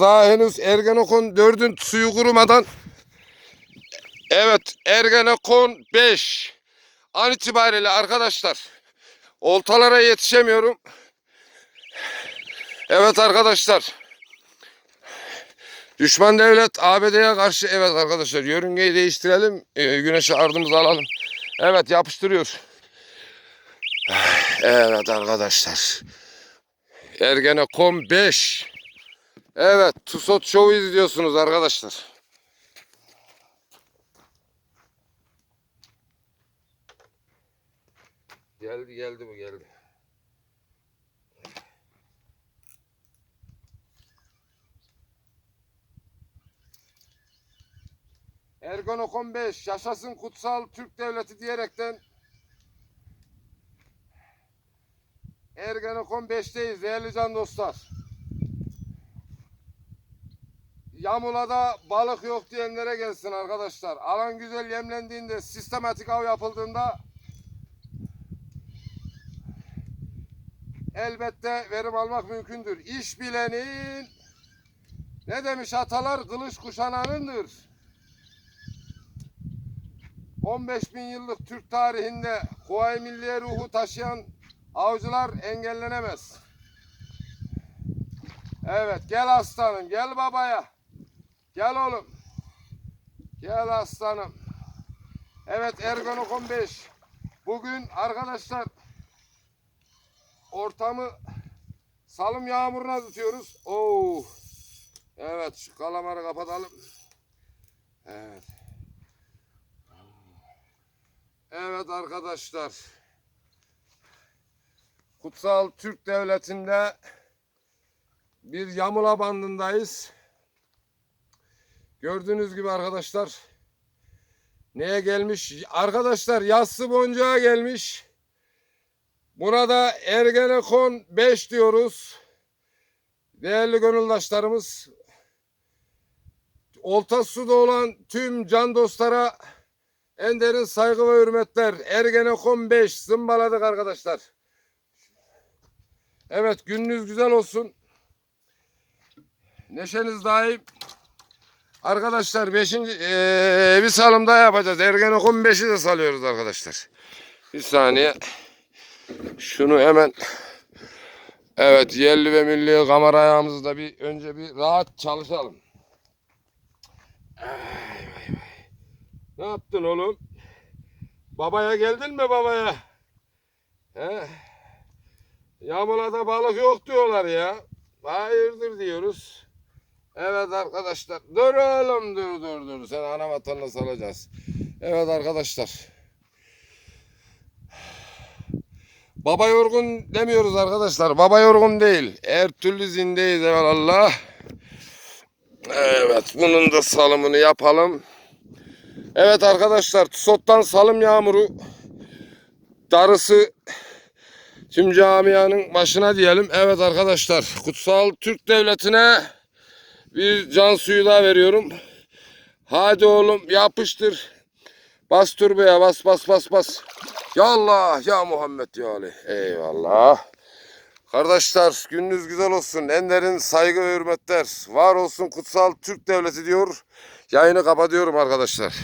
Daha henüz Ergenekon 4'ün suyu kurumadan Evet Ergenekon 5 An itibariyle arkadaşlar Oltalara yetişemiyorum. Evet arkadaşlar. Düşman devlet ABD'ye karşı evet arkadaşlar yörüngeyi değiştirelim e, güneşe ardımızı alalım. Evet yapıştırıyor. Evet arkadaşlar. Ergenekon 5 Evet, Tusot Show'u izliyorsunuz arkadaşlar. Geldi geldi bu geldi. Ergonokon 5 yaşasın kutsal Türk devleti diyerekten Ergenekon 5'teyiz değerli can dostlar. Yamula'da balık yok diyenlere gelsin arkadaşlar. Alan güzel yemlendiğinde, sistematik av yapıldığında elbette verim almak mümkündür. İş bilenin ne demiş atalar kılıç kuşananındır. 15 bin yıllık Türk tarihinde Kuvayi Milliye ruhu taşıyan avcılar engellenemez. Evet gel aslanım gel babaya. Gel oğlum. Gel aslanım. Evet Ergonokon 5. Bugün arkadaşlar ortamı salım yağmuruna tutuyoruz. Oo. Evet şu kalamarı kapatalım. Evet. Evet arkadaşlar. Kutsal Türk Devleti'nde bir yamula bandındayız. Gördüğünüz gibi arkadaşlar neye gelmiş? Arkadaşlar yassı boncuğa gelmiş. Buna da Ergenekon 5 diyoruz. Değerli gönüldaşlarımız Olta suda olan tüm can dostlara en derin saygı ve hürmetler. Ergenekon 5 zımbaladık arkadaşlar. Evet gününüz güzel olsun. Neşeniz daim. Arkadaşlar 5. bir salım daha yapacağız. Ergenekon 5'i de salıyoruz arkadaşlar. Bir saniye. Şunu hemen Evet yerli ve milli kamera ayağımızı da bir önce bir rahat çalışalım. Ay, vay, vay. Ne yaptın oğlum? Babaya geldin mi babaya? He? Yağmurada balık yok diyorlar ya. Hayırdır diyoruz. Evet arkadaşlar. Dur oğlum dur dur dur. Sen ana vatanına salacağız. Evet arkadaşlar. Baba yorgun demiyoruz arkadaşlar. Baba yorgun değil. Her türlü zindeyiz Allah. Evet bunun da salımını yapalım. Evet arkadaşlar Tusot'tan salım yağmuru darısı tüm camianın başına diyelim. Evet arkadaşlar kutsal Türk devletine bir can suyu daha veriyorum. Hadi oğlum yapıştır. Bas turbaya bas bas bas bas. Ya Allah ya Muhammed ya Ali. Eyvallah. Kardeşler gününüz güzel olsun. En derin saygı ve hürmetler. Var olsun kutsal Türk devleti diyor. Yayını kapatıyorum arkadaşlar.